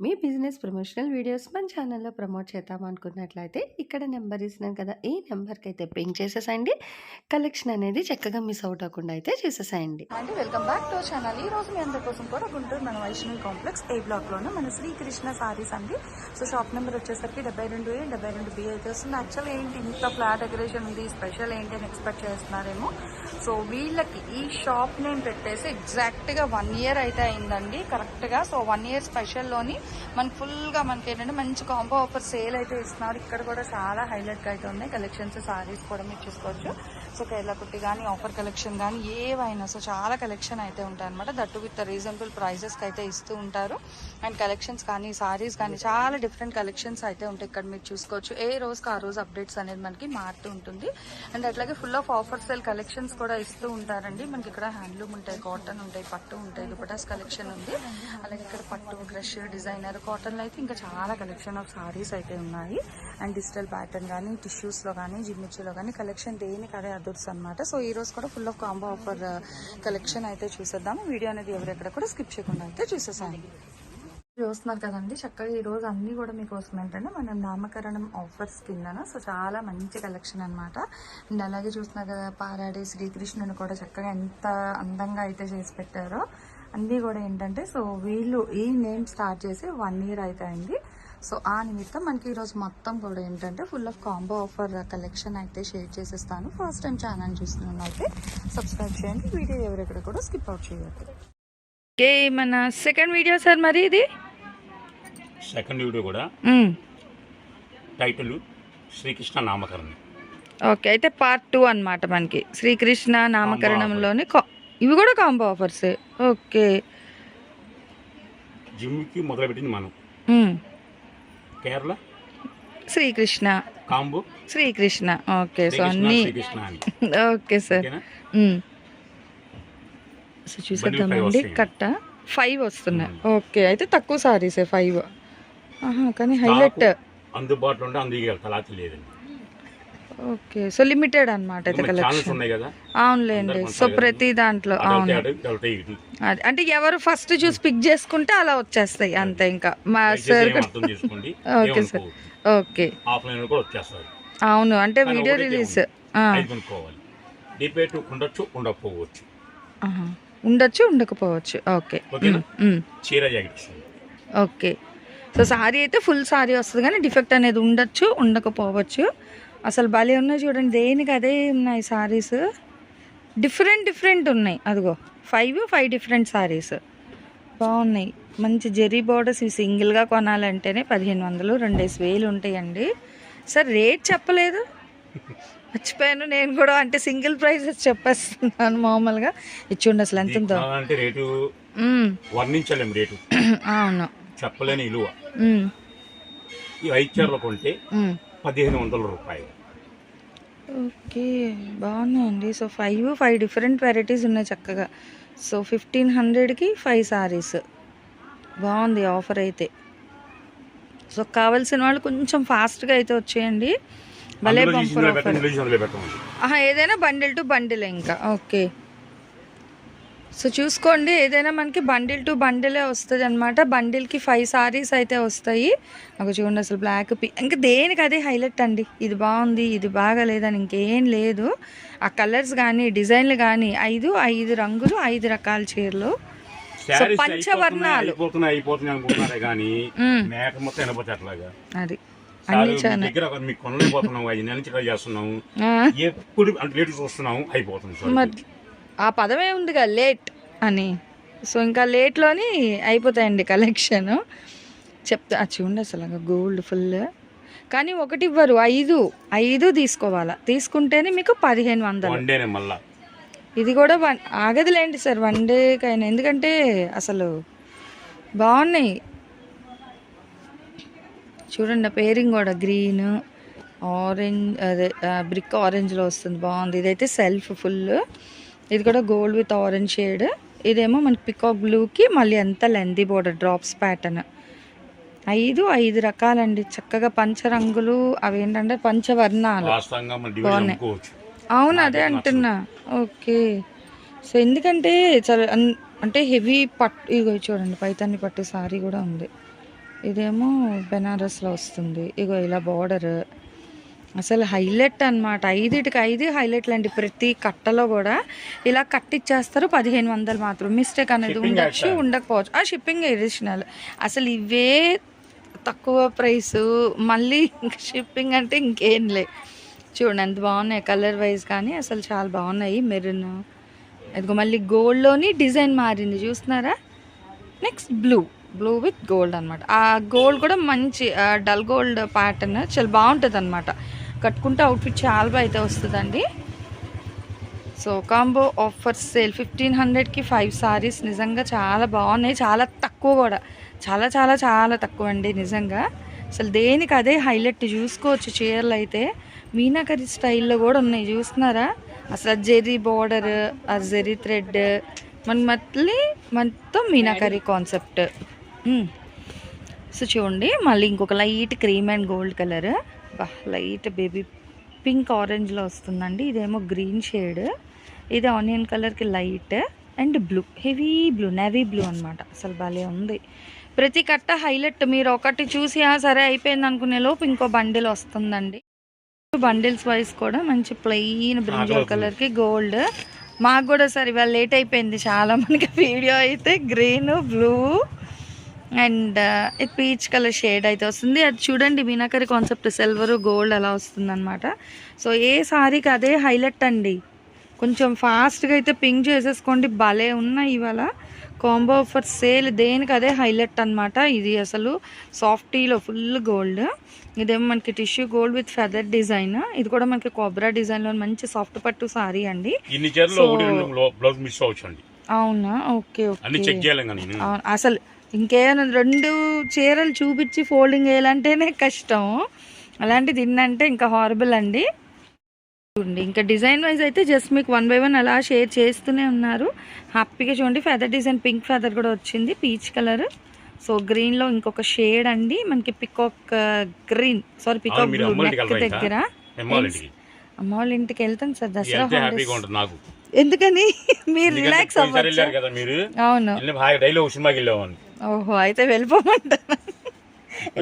మీ business promotional videos మన ఛానల్‌లో promote చేద్దాం అనుకున్నట్లయితే ఇక్కడ నెంబర్ ఇస్తున్నాను కదా! ఈ నెంబర్కి అయితే పింక్ చేసేసేయండి. కలెక్షన్ అనేది చక్కగా మిస్ అవుట్ అవ్వకుండా అయితే చేసేసేయండి. అండి వెల్కమ్ బ్యాక్ టు ఛానల్ ఈ రోజు మీ అందరి కోసం కూడా గుంటూరు మన వైష్ణవి కాంప్లెక్స్ ఏ బ్లాక్లోనే మన శ్రీకృష్ణ సారీస్ అండి సో షాప్ నెంబర్ వచ్చేసరికి డెబ్బై రెండు ఏ డెబ్బై రెండు బి అయితే వస్తుంది యాక్చువల్ ఏంటి ఇంత ఫ్లాట్ డెకరేషన్ ఉంది స్పెషల్ ఏంటి అని ఎక్స్పెక్ట్ చేస్తున్నారేమో సో వీళ్ళకి ఈ షాప్ నేమ్ పెట్టేసి ఎగ్జాక్ట్గా వన్ ఇయర్ అయితే అయిందండి కరెక్ట్గా సో వన్ ఇయర్ స్పెషల్లోని మనకి ఫుల్గా మనకి ఏంటంటే మంచి కాంబో ఆఫర్ సేల్ అయితే ఇస్తున్నారు. ఇక్కడ కూడా చాలా హైలైట్గా అయితే ఉన్నాయి. కలెక్షన్స్ సారీస్ కూడా మీరు చూసుకోవచ్చు. సో కేరళ కుట్టి కానీ ఆఫర్ కలెక్షన్ కానీ ఏవైనా సో చాలా కలెక్షన్ అయితే ఉంటాయి అనమాట దట్టు విత్ రీజనబుల్ ప్రైజెస్కి అయితే ఇస్తూ ఉంటారు. అండ్ కలెక్షన్స్ కానీ సారీస్ కానీ చాలా డిఫరెంట్ కలెక్షన్స్ అయితే ఉంటాయి. ఇక్కడ మీరు చూసుకోవచ్చు. ఏ రోజుకి ఆ రోజు అప్డేట్స్ అనేది మనకి మారుతూ ఉంటుంది. అండ్ అట్లాగే full of offer sale collections కూడా ఇస్తూ ఉంటారండి. మనకి ఇక్కడ హ్యాండ్లూమ్ ఉంటాయి కాటన్ ఉంటాయి పట్టు ఉంటాయి దుపటాస్ కలెక్షన్ ఉంది. అలాగే ఇక్కడ పట్టు క్రష్ డిజైనర్ కాటన్లో అయితే ఇంకా చాలా కలెక్షన్ ఆఫ్ సారీస్ అయితే ఉన్నాయి. అండ్ డిజిటల్ ప్యాటర్న్ కానీ టిష్యూస్లో కానీ జిమ్మిచ్చులో కానీ కలెక్షన్ దేనికి అదే అదుర్స్ అనమాట సో ఈ రోజు కూడా full of combo offer collection అయితే చూసేద్దాము. వీడియో అనేది ఎవరెక్కడ కూడా స్కిప్ చేయకుండా అయితే చూసేసాను చూస్తున్నారు కదండి చక్కగా ఈ రోజు అన్ని కూడా మీకోసం ఏంటంటే మనం నామకరణం ఆఫర్స్ కిందన సో చాలా మంచి కలెక్షన్ అన్నమాట. అండ్ అలాగే చూస్తున్నారు కదా పారాడి శ్రీకృష్ణుని కూడా చక్కగా ఎంత అందంగా అయితే చేసి పెట్టారో. అన్నీ కూడా ఏంటంటే సో వీళ్ళు ఈ నేమ్ స్టార్ట్ చేసి వన్ ఇయర్ అయితే అయింది సో ఆ నిమిత్తం మనకి ఈరోజు మొత్తం కూడా ఏంటంటే full of combo offer collection అయితే షేర్ చేసేస్తాను. ఫస్ట్ టైం ఛానల్ చూస్తున్నాను అయితే సబ్స్క్రైబ్ చేయండి. వీడియో ఎవరెక్కడ కూడా స్కిప్ అవుట్ చేయొద్దు ఓకే మన సెకండ్ వీడియో సార్ మరి ఇది? సెకండ్ వీడియో కూడా. టైటిల్ శ్రీకృష్ణ నామకరణం. ఓకే అయితే పార్ట్ టూ అన్నమాట మనకి. శ్రీకృష్ణ నామకరణంలోని కా- ఇవి కూడా కాంబో ఆఫర్స్ ఓకే. జిమ్కి మొదలుపెట్టింది మనం. Kerala? Srikrishna. Combo? Srikrishna. Okay so అన్ని. Okay sir. సో చూసేద్దామండి. కట్ట? ఫైవ్ వస్తున్నాయి. ఓకే అయితే తక్కువ సారీసే ఫైవ్ కానీ హైలైట్ అందుబాటులో ఉంటే అందుకు లేదండి. ఓకే. సో లిమిటెడ్ అన్నమాట అయితే కలెక్షన్ అవునులేండి. సో ప్రతి దాంట్లో అవును. అటు, ఎవరు ఫస్ట్ చూసి పిక్ చేసుకుంటే అలా వచ్చేస్తాయి అంతే ఇంకా. మా సార్ ఓకే సార్. ఓకే. అవును అంటే వీడియో రిలీజ్ డిబేట్ ఉండొచ్చు ఉండకపోవచ్చు. ఉండొచ్చు ఉండకపోవచ్చు. ఓకే. చీర ఓకే. సో సారీ అయితే ఫుల్ సారీ వస్తుంది కానీ డిఫెక్ట్ అనేది ఉండొచ్చు ఉండకపోవచ్చు. అసలు భలే ఉన్నాయి చూడండి. దేనికి అదే ఉన్నాయి సారీస్ డిఫరెంట్ డిఫరెంట్ ఉన్నాయి. అదిగో ఫైవ్ ఫైవ్ డిఫరెంట్ సారీస్ బాగున్నాయి. మంచి జెరీ బోర్డర్స్ ఇవి సింగిల్గా కొనాలంటేనే పదిహేను వందలు రెండేసి వేలు ఉంటాయండి. సార్ రేట్ చెప్పలేదు. మర్చిపోయాను నేను కూడా. అంటే సింగిల్ ప్రైసెస్ చెప్పేస్తున్నాను మామూలుగా. ఇచ్చిండి అసలు ఎంత ఉందో. అంటే రేటు మ్మ్. వర్ణించలేం రేటు అవును. చెప్పలేని విలువ ఐదు చీరలు కొంటే. పదిహేను వందల రూపాయలు. ఓకే బాగున్నాయండి. So five five different varieties ఉన్నాయి చక్కగా. సో ఫిఫ్టీన్ హండ్రెడ్కి ఫైవ్ సారీస్ బాగుంది ఆఫర్ అయితే. సో కావాల్సిన వాళ్ళు కొంచెం ఫాస్ట్గా అయితే వచ్చేయండి. భలే ఇందులో ఆఫర్ ఏదైనా బండిల్ టు బండిల్ ఇంకా. ఓకే. సో చూసుకోండి ఏదైనా మనకి బండిల్ టు బండిలే వస్తుంది అనమాట బండిల్కి ఫైవ్ సారీస్ అయితే వస్తాయి. నాకు చూడండి అసలు బ్లాక్ పి ఇంకా దేనికి అదే హైలైట్ అండి? ఇది బాగుంది ఇది బాగా లేదని ఇంకేం లేదు. ఆ కలర్స్ కానీ డిజైన్లు కానీ ఐదు ఐదు రంగులు ఐదు రకాల చీరలు. శారీస్ పంచవర్ణాలు. అది. అన్ని ఎప్పుడు అయిపోతుంది ఆ పదమే ఉందిగా లేట్ అని. సో ఇంకా లేట్లోని అయిపోతాయండి కలెక్షన్ చెప్తా ఆ చూడండి అసలు గోల్డ్ ఫుల్ కానీ ఒకటి ఇవ్వరు ఐదు. ఐదు తీసుకోవాలా. తీసుకుంటేనే మీకు పదిహేను వందలు. ఇది కూడా వన్ ఆగదులేండి సార్ వన్ డేకైనా ఎందుకంటే అసలు బాగున్నాయి. చూడండి పేరింగ్ కూడా గ్రీన్ ఆరెంజ్ అదే బ్రిక్ ఆరెంజ్లో వస్తుంది బాగుంది. ఇదైతే సెల్ఫ్ ఫుల్ ఇది కూడా గోల్డ్ విత్ ఆరెంజ్ షేడ్ ఇదేమో మనకి పికాక్ బ్లూకి మళ్ళీ ఎంత లెందీ బోర్డర్ డ్రాప్స్ ప్యాటర్న్ ఐదు ఐదు రకాలండి. చక్కగా పంచరంగులు అవి ఏంటంటే పంచవర్ణాలు బాగున్నాయి. అవును అదే అంటున్నా. ఓకే. సో ఎందుకంటే చాలా అంటే హెవీ పట్టు ఇగో చూడండి పైతాన్ని పట్టు సారీ కూడా ఉంది. ఇదేమో బెనారస్లో వస్తుంది. ఇగో ఇలా బార్డర్ అసలు హైలైట్ అన్నమాట. ఐదుటికి ఐదు హైలైట్లు అండి ప్రతి కట్టలో కూడా. ఇలా కట్టిచ్చేస్తారు పదిహేను వందలు మాత్రం. మిస్టేక్ అనేది ఉండొచ్చు. ఉండకపోవచ్చు. ఆ షిప్పింగ్ ఎడిషనల్ అసలు ఇవే తక్కువ ప్రైస్. మళ్ళీ ఇంకా షిప్పింగ్ అంటే ఇంకేం లే. చూడండి ఎంత బాగున్నాయి కలర్ వైజ్ కానీ అసలు చాలా బాగున్నాయి. మెరూన్. ఇదిగో మళ్ళీ గోల్డ్లోని డిజైన్ మారింది. చూస్తున్నారా? Next blue blue with gold అనమాట ఆ గోల్డ్ కూడా మంచి డల్ గోల్డ్ ప్యాటర్న్ చాలా బాగుంటుంది అనమాట కట్టుకుంటే అవుట్ఫిట్ చాలా బాగా అయితే వస్తుందండి. So combo offer sale fifteen హండ్రెడ్కి ఫైవ్ సారీస్ నిజంగా చాలా బాగున్నాయి. చాలా తక్కువ కూడా. చాలా చాలా చాలా తక్కువ అండి నిజంగా. అసలు దేనికి అదే హైలైట్ చూసుకోవచ్చు చీరలు అయితే. మీనాకరి స్టైల్లో కూడా ఉన్నాయి. చూస్తున్నారా? అసలు జెరీ బార్డర్ ఆ జెరీ థ్రెడ్ మన మళ్ళీ మొత్తం మీనాకరి కాన్సెప్ట్ సో చూడండి మళ్ళీ ఇంకొక light cream and gold colour బా లైట్ బేబీ పింక్ ఆరెంజ్లో వస్తుందండి. ఇదేమో గ్రీన్ షేడ్. ఇది ఆనియన్ కలర్కి light and blue heavy blue navy blue అనమాట అసలు భలే ఉంది. ప్రతి కట్ట హైలైట్. మీరు ఒకటి చూసి "ఆ, సరే అయిపోయింది అనుకునే లోపు ఇంకో బండిల్ వస్తుందండి. బండిల్స్ వైజ్ కూడా మంచి ప్లెయిన్ బ్రింజల్. కలర్కి గోల్డ్. మాకు కూడా సరే ఇవాళ లేట్ అయిపోయింది. చాలా మనకి వీడియో అయితే గ్రీన్ బ్లూ అండ్ ఇది పీచ్ కలర్ షేడ్ అయితే వస్తుంది. అది చూడండి మీనాకరి కాన్సెప్ట్ సిల్వర్ గోల్డ్ అలా వస్తుంది అనమాట సో ఏ సారీకి అదే హైలైట్ అండి. కొంచెం ఫాస్ట్గా అయితే పింక్ చేసేసుకోండి. భలే ఉన్నాయి ఇవాళ. కాంబో ఆఫర్ సేల్ దేనికి అదే హైలైట్ అన్నమాట. ఇది అసలు సాఫ్టీలో ఫుల్ గోల్డ్ ఇదేమో మనకి tissue gold with feather design ఇది కూడా మనకి కొబ్రా డిజైన్లో మంచి సాఫ్ట్ పట్టు సారీ అండి. అవునా? ఓకే అసలు ఇంకేమైనా రెండు చీరలు చూపించి ఫోల్డింగ్ వేయాలంటేనే కష్టం. అలాంటిది ఇన్నంటే ఇంకా హారబుల్ అండి. చూడండి ఇంకా డిజైన్ వైజ్ అయితే జస్ట్ మీకు వన్ బై వన్ అలా షేర్ చేస్తూనే ఉన్నారు. హ్యాపీగా చూడండి ఫెదర్ డిజైన్ పింక్ ఫెదర్ కూడా వచ్చింది పీచ్ కలర్ సో గ్రీన్లో ఇంకొక షేడ్ అండి మనకి peacock green sorry peacock blue neck? దగ్గర. అమ్మ వాళ్ళ ఇంటికి. వెళ్తాను సార్ దసరా వెళ్తే హాలిడేస్ ఎందుకని? మీరు రిలాక్స్ అవ్వచ్చు. కదా మీరు. అవును. డైలీ ఒక సినిమాకి వెళ్ళామని ఓహో అయితే వెళ్ళిపోమంటారా.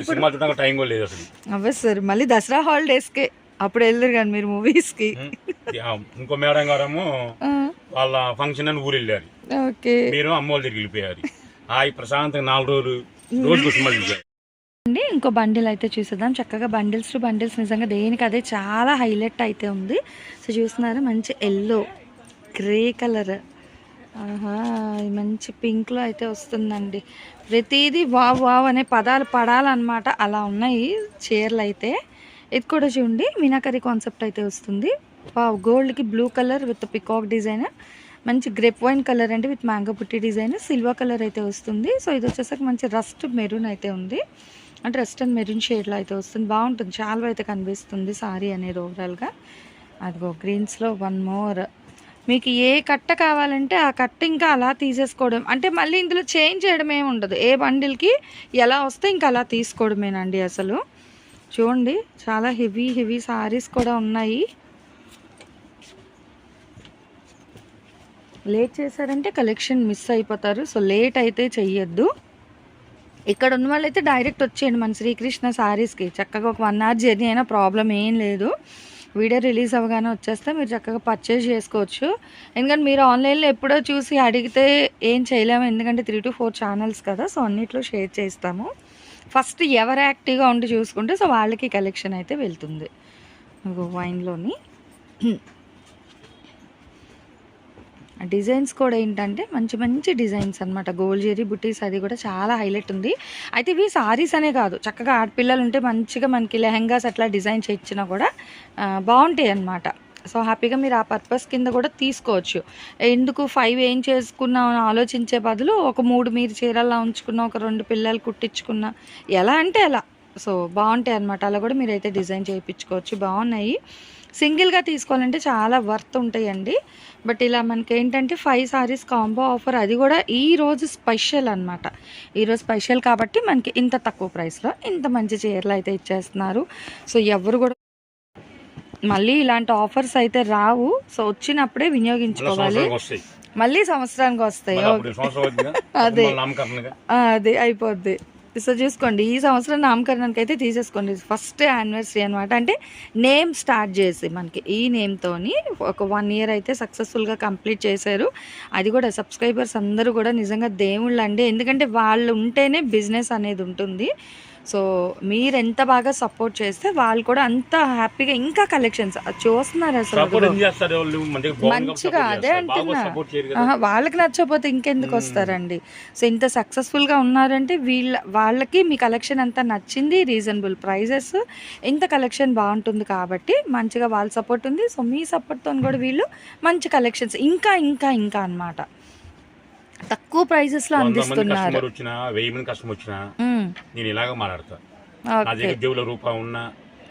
సినిమా చూడడానికి టైం కూడా లేదు అసలు. అవే సార్ మళ్ళీ దసరా హాలిడేస్కే. అప్పుడు వెళ్ళరు కానీ మీరు మూవీస్కి. ఆ, ఇంకో మేడం గారేమో వాళ్ళ ఫంక్షన్ అని ఊరు వెళ్ళారు. ఓకే. మీరు అమ్మ వాళ్ళ దగ్గరికి వెళ్ళిపోయారు. హాయి ప్రశాంతంగా నాలుగు రోజులు రోజుకు సినిమాలు చూసారు అండి ఇంకో బండిల్ అయితే చూసేద్దాం. చక్కగా బండిల్స్ టు బండిల్స్ నిజంగా దేనికి అదే చాలా హైలైట్ అయితే ఉంది. సో చూస్తున్నారా మంచి ఎల్లో గ్రే కలర్. ఆహా మంచి పింక్లో అయితే వస్తుందండి. ప్రతిదీ వావ్ వావ్ అనే పదాలు పడాలన్నమాట. అలా ఉన్నాయి చీరలు అయితే. ఇది కూడా చూడండి మీనాకరీ కాన్సెప్ట్ అయితే వస్తుంది. Wow గోల్డ్కి blue colour with peacock design మంచి గ్రేప్ వైన్ కలర్ అండి విత్ మ్యాంగో పుట్టి డిజైన్ సిల్వర్ కలర్ అయితే వస్తుంది. సో ఇది వచ్చేసరికి మంచి రస్ట్ మెరూన్ అయితే ఉంది. అంటే రస్ట్ అండ్ మెరూన్ షేడ్లో అయితే వస్తుంది. బాగుంటుంది. చాలా అయితే కనిపిస్తుంది సారీ అనేది ఓవరాల్గా అదిగో గ్రీన్స్లో వన్ మోర్ మీకు ఏ కట్ట కావాలంటే ఆ కట్ట ఇంకా అలా తీసేసుకోవడం. అంటే మళ్ళీ ఇందులో చేంజ్ చేయడం ఏమి ఉండదు. ఏ బండిల్కి ఎలా వస్తే ఇంకా అలా తీసుకోవడమేనండి అసలు. చూడండి చాలా హెవీ హెవీ సారీస్ కూడా ఉన్నాయి. లేట్ చేశారంటే కలెక్షన్ మిస్ అయిపోతారు. సో లేట్ అయితే చెయ్యొద్దు. ఇక్కడ ఉన్న వాళ్ళైతే డైరెక్ట్ వచ్చేయండి మన శ్రీకృష్ణ సారీస్కి. చక్కగా ఒక వన్ అవర్ జర్నీ అయినా ప్రాబ్లం ఏం లేదు. వీడియో రిలీజ్ అవ్వగానే వచ్చేస్తే మీరు చక్కగా పర్చేస్ చేసుకోవచ్చు. ఎందుకంటే మీరు ఆన్లైన్లో ఎప్పుడో చూసి అడిగితే ఏం చేయలేము. ఎందుకంటే త్రీ టు ఫోర్ ఛానల్స్ కదా సో అన్నిట్లో షేర్ చేస్తాము. ఫస్ట్ ఎవరు యాక్టివ్గా ఉండి చూసుకుంటే సో వాళ్ళకి కలెక్షన్ అయితే వెళ్తుంది. వైన్లోని డిజైన్స్ కూడా ఏంటంటే మంచి మంచి డిజైన్స్ అనమాట గోల్డ్ జెరీ బుటీస్ అది కూడా చాలా హైలైట్ ఉంది. అయితే ఇవి సారీస్ అనే కాదు. చక్కగా ఆడపిల్లలు ఉంటే మంచిగా మనకి లెహంగాస్ అట్లా డిజైన్ చేయించినా కూడా బాగుంటాయి అన్నమాట. సో హ్యాపీగా మీరు ఆ పర్పస్ కింద కూడా తీసుకోవచ్చు. ఎందుకు ఫైవ్ ఏం చేసుకున్నాం అని ఆలోచించే బదులు ఒక మూడు మీరు చీరలా ఉంచుకున్న ఒక రెండు పిల్లలు కుట్టించుకున్న ఎలా అంటే ఎలా సో బాగుంటాయి అనమాట అలా కూడా మీరైతే డిజైన్ చేయించుకోవచ్చు. బాగున్నాయి. సింగిల్గా తీసుకోవాలంటే చాలా వర్త్ ఉంటాయండి. బట్ ఇలా మనకి ఏంటంటే ఫైవ్ సారీస్ కాంబో ఆఫర్ అది కూడా ఈ రోజు స్పెషల్ అనమాట ఈరోజు స్పెషల్ కాబట్టి మనకి ఇంత తక్కువ ప్రైస్లో ఇంత మంచి చీరలు అయితే ఇచ్చేస్తున్నారు. సో ఎవరు కూడా మళ్ళీ ఇలాంటి ఆఫర్స్ అయితే రావు. సో వచ్చినప్పుడే వినియోగించుకోవాలి. మళ్ళీ సంవత్సరానికి వస్తాయి. అదే. అదే. అయిపోద్ది. సో చూసుకోండి. ఈ సంవత్సరం నామకరణానికి అయితే తీసేసుకోండి ఫస్ట్ యానివర్సరీ అనమాట అంటే నేమ్ స్టార్ట్ చేసి మనకి ఈ నేమ్తోని ఒక వన్ ఇయర్ అయితే సక్సెస్ఫుల్గా కంప్లీట్ చేశారు. అది కూడా సబ్స్క్రైబర్స్ అందరూ కూడా నిజంగా దేవుళ్ళు అండి ఎందుకంటే వాళ్ళు ఉంటేనే బిజినెస్ అనేది ఉంటుంది. సో మీరు ఎంత బాగా సపోర్ట్ చేస్తే వాళ్ళు కూడా అంత హ్యాపీగా ఇంకా కలెక్షన్స్ చూస్తున్నారు అసలు మంచిగా అదే అంటున్నా. వాళ్ళకి నచ్చకపోతే ఇంకెందుకు వస్తారండి? సో ఇంత సక్సెస్ఫుల్గా ఉన్నారంటే వీళ్ళ వాళ్ళకి మీ కలెక్షన్ అంతా నచ్చింది రీజనబుల్ ప్రైజెస్ ఇంత కలెక్షన్ బాగుంటుంది కాబట్టి మంచిగా వాళ్ళ సపోర్ట్ ఉంది. సో మీ సపోర్ట్తో కూడా వీళ్ళు మంచి కలెక్షన్స్ ఇంకా ఇంకా ఇంకా అన్నమాట. తక్కువ వంద మంది అందిస్తున్నారు. కస్టమర్ వచ్చినా వెయ్యి మంది కస్టమర్ వచ్చినా నేను ఇలాగ మాట్లాడతా. నా ఓకే. దగ్గర జేబులో రూపాయి ఉన్నా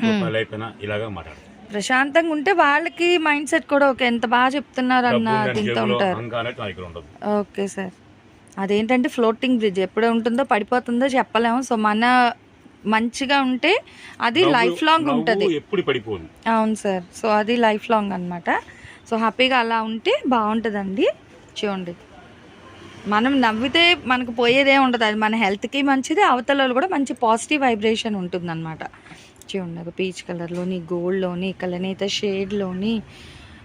రూపాయలు అయిపోయినా ఇలాగ మాట్లాడతా. ప్రశాంతంగా ఉంటే వాళ్ళకి మైండ్ సెట్ కూడా ఓకే. ఎంత బాగా చెప్తున్నారు అన్న దీంతో ఉంటారు. Okay sir. అదేంటంటే ఫ్లోటింగ్ బ్రిడ్జ్ ఎప్పుడు ఉంటుందో పడిపోతుందో చెప్పలేము. సో మన మంచిగా ఉంటే అది లైఫ్ లాంగ్ ఉంటుంది. ఎప్పుడు పడిపోదు. అవును సార్. సో అది లైఫ్ లాంగ్ అనమాట సో హ్యాపీగా అలా ఉంటే బాగుంటుందండి. చూడండి. మనం నవ్వితే మనకు పోయేదే ఉండదు. అది మన హెల్త్కి మంచిది అవతల వాళ్ళు కూడా మంచి పాజిటివ్ వైబ్రేషన్ ఉంటుందన్నమాట. చూడండి ఒక పీచ్ కలర్లోని గోల్డ్లోని కలనేత షేడ్లోని.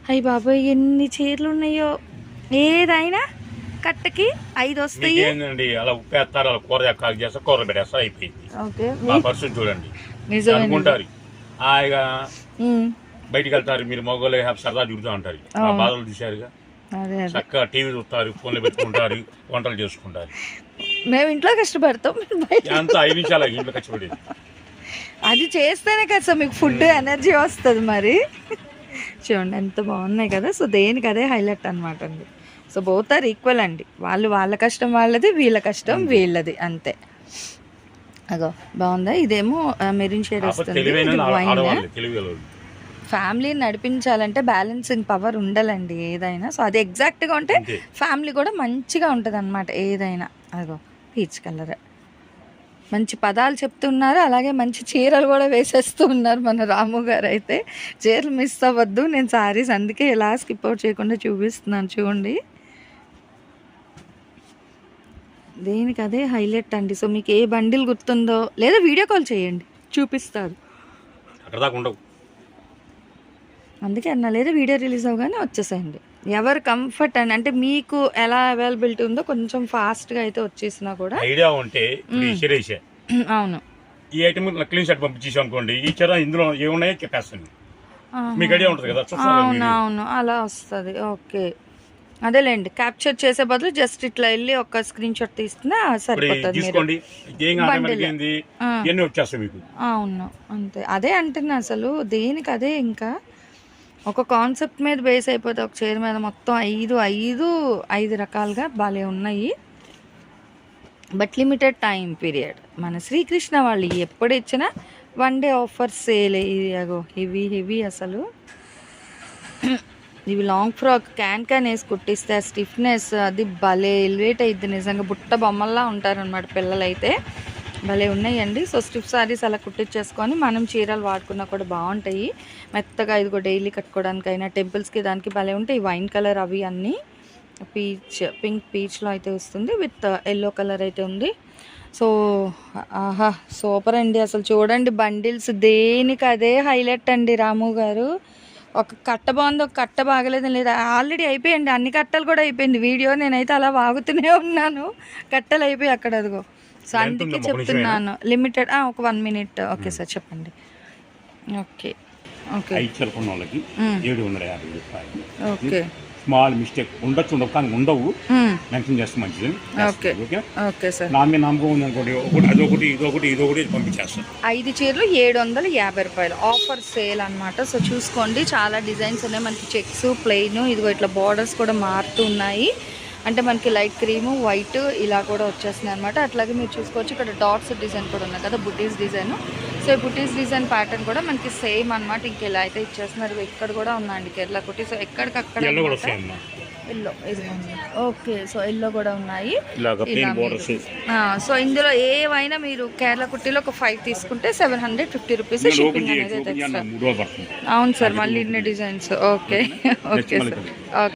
అయ్యి బాబాయ్ ఎన్ని చీరలు ఉన్నాయో. ఏదైనా కట్టకి ఐదు వస్తాయి? అలా ఉప్పేస్తారు అలా కూర కాల్ చేస్తా కూర పెట్టేస్తా అయిపోయింది. ఓకే. మా పరిస్థితి చూడండి. నిజమే అనుకుంటారు. హాయిగా బయటికి వెళ్తారు మీరు మగవాళ్ళు హ్యాపీ సరదా చూడుతూ ఉంటారు. బాధలు అదే చక్కగా టీవీ చూస్తారు ఫోన్లు పెట్టుకుంటారు వంటలు చేసుకుంటారు. మేము ఇంట్లో కష్టపడతాం మీరు బయట అంత ఐదు నిమిషాలు ఇంట్లో కష్టపడేది. అది చేస్తేనే కదా సార్ మీకు ఫుడ్ ఎనర్జీ వస్తుంది మరి. చూడండి ఎంత బాగున్నాయి కదా. సో దేనికి అదే హైలైట్ అనమాట అండి. సో బోత్ ఆర్ ఈక్వల్ అండి. వాళ్ళు వాళ్ళ కష్టం వాళ్ళది వీళ్ళ కష్టం వీళ్ళది అంతే. అగో బాగుందా? ఇదేమో మెరూన్ షేడ్ కాకపోతే వస్తుంది. వైన్ ఫ్యామిలీని నడిపించాలంటే బ్యాలెన్సింగ్ పవర్ ఉండాలండి ఏదైనా. సో అది ఎగ్జాక్ట్గా ఉంటే ఫ్యామిలీ కూడా మంచిగా ఉంటుంది అనమాట ఏదైనా. అదిగో పీచ్ కలర్. మంచి పదాలు చెప్తున్నారు అలాగే మంచి చీరలు కూడా వేసేస్తూ ఉన్నారు మన రాము గారు అయితే చీరలు మిస్ అవ్వద్దు నేను సారీస్ అందుకే ఇలా స్కిప్ అవుట్ చేయకుండా చూపిస్తున్నాను చూడండి. దేనికి అదే హైలైట్ అండి. సో మీకు ఏ బండిల్ గుర్తుందో లేదా వీడియో కాల్ చేయండి. చూపిస్తారు అందుకే అన్న లేదా వీడియో రిలీజ్ అవగానే వచ్చేసేయండి. ఎవరు కంఫర్ట్ అని అంటే మీకు ఎలా అవైలబిలిటీ ఉందో కొంచెం ఫాస్ట్గా అయితే వచ్చేసినా కూడా ఐడియా ఉంటే అవును. ఈ ఐటమ్ క్లీన్ షర్ట్ పంపించేసి అనుకోండి ఈ చీర ఇందులో ఏమున్నాయో చెప్పేస్తాను. మీకు ఐడియా ఉంటుంది కదా చూస్తారు కదా అవును మీరు. అవును. అలా వస్తుంది. ఓకే. అదేలేండి. క్యాప్చర్ చేసే బదులు జస్ట్ ఇట్లా వెళ్ళి ఒక స్క్రీన్ షాట్ తీస్తున్నా ఇప్పుడు సరిపోతుంది అవును అంతే. అదే అంటున్నా అసలు. దేనికి అదే ఇంకా? ఒక కాన్సెప్ట్ మీద బేస్ అయిపోతే ఒక చైర్ మీద మొత్తం ఐదు ఐదు ఐదు రకాలుగా భలే ఉన్నాయి. బట్ లిమిటెడ్ టైం పీరియడ్ మన శ్రీకృష్ణ వాళ్ళు ఎప్పుడు ఇచ్చినా వన్ డే ఆఫర్ సేల్ ఇది అగో హెవీ హెవీ అసలు. ఇవి లాంగ్ ఫ్రాక్ క్యాన్ క్యాన్ వేసి కుట్టిస్తే ఆ స్టిఫ్నెస్ అది భలే ఎలివేట్ అయింది నిజంగా బుట్ట బొమ్మల్లా ఉంటారనమాట పిల్లలైతే. భలే ఉన్నాయండి. సో స్టిఫ్ సారీస్ అలా కుట్టించేసుకొని మనం చీరలు వాడుకున్నా కూడా బాగుంటాయి. మెత్తగా ఇదిగో డైలీ కట్టుకోవడానికైనా టెంపుల్స్కి దానికి భలే ఉంటాయి. వైన్ కలర్ అవి అన్నీ. పీచ్ పింక్ పీచ్లో అయితే వస్తుంది. విత్ ఎల్లో కలర్ అయితే ఉంది. సో ఆహా సూపర్ అండి అసలు. చూడండి బండిల్స్ దేనికి అదే హైలైట్ అండి రాము గారు. ఒక కట్ట బాగుంది ఒక కట్ట బాగలేదు లేదా. ఆల్రెడీ అయిపోయండి అన్ని కట్టలు కూడా అయిపోయింది. వీడియో నేనైతే అలా వాగుతూనే ఉన్నాను. కట్టలు అయిపోయి అక్కడ అదిగో. సో అందుకే? చెప్తున్నాను. లిమిటెడ్ ఒక వన్ మినిట్ ఓకే సార్ చెప్పండి. ఓకే ఓకే వాళ్ళకి మ్మ్. ఏడు వందల యాభై రూపాయలు. ఓకే స్మాల్ మిస్టేక్ ఉండొచ్చు ఉండవు కానీ ఉండవు. మెన్షన్ చేస్తే మంచిది. ఓకే. ఓకే సార్ ఉంది అనుకోండి. ఒకటి అదొకటి ఇదొకటి ఇదొకటి పంపించేస్తాను. ఐదు చీరలు ఏడు వందల యాభై రూపాయలు. ఆఫర్ సేల్ అన్నమాట. సో చూసుకోండి. చాలా డిజైన్స్ ఉన్నాయి. మనకి చెక్స్ ప్లెయిన్ ఇదిగో ఇట్లా బార్డర్స్ కూడా మారుతూ ఉన్నాయి. అంటే మనకి లైట్ క్రీము వైట్ ఇలా కూడా వచ్చేస్తున్నాయి అనమాట అట్లాగే మీరు చూసుకోవచ్చు ఇక్కడ డాట్స్ డిజైన్ కూడా ఉన్నాయి కదా బుటీస్ డిజైన్. సో ఈ బుటీస్ డిజైన్ ప్యాటర్న్ కూడా మనకి సేమ్ అన్నమాట. ఇంక ఇలా అయితే ఇచ్చేస్తున్నారు. ఇక్కడ కూడా ఉందండి కేరళ కుట్టి సో ఎక్కడికక్కడ ఎల్లో ఓకే సో ఎల్లో కూడా ఉన్నాయి. సో ఇందులో ఏవైనా మీరు కేరళ కుట్టిలో ఒక ఫైవ్ తీసుకుంటే seven hundred fifty rupees shipping అనేది అవును సార్ మళ్ళీ ఇన్ని designs. Okay. Okay. Sir. Okay.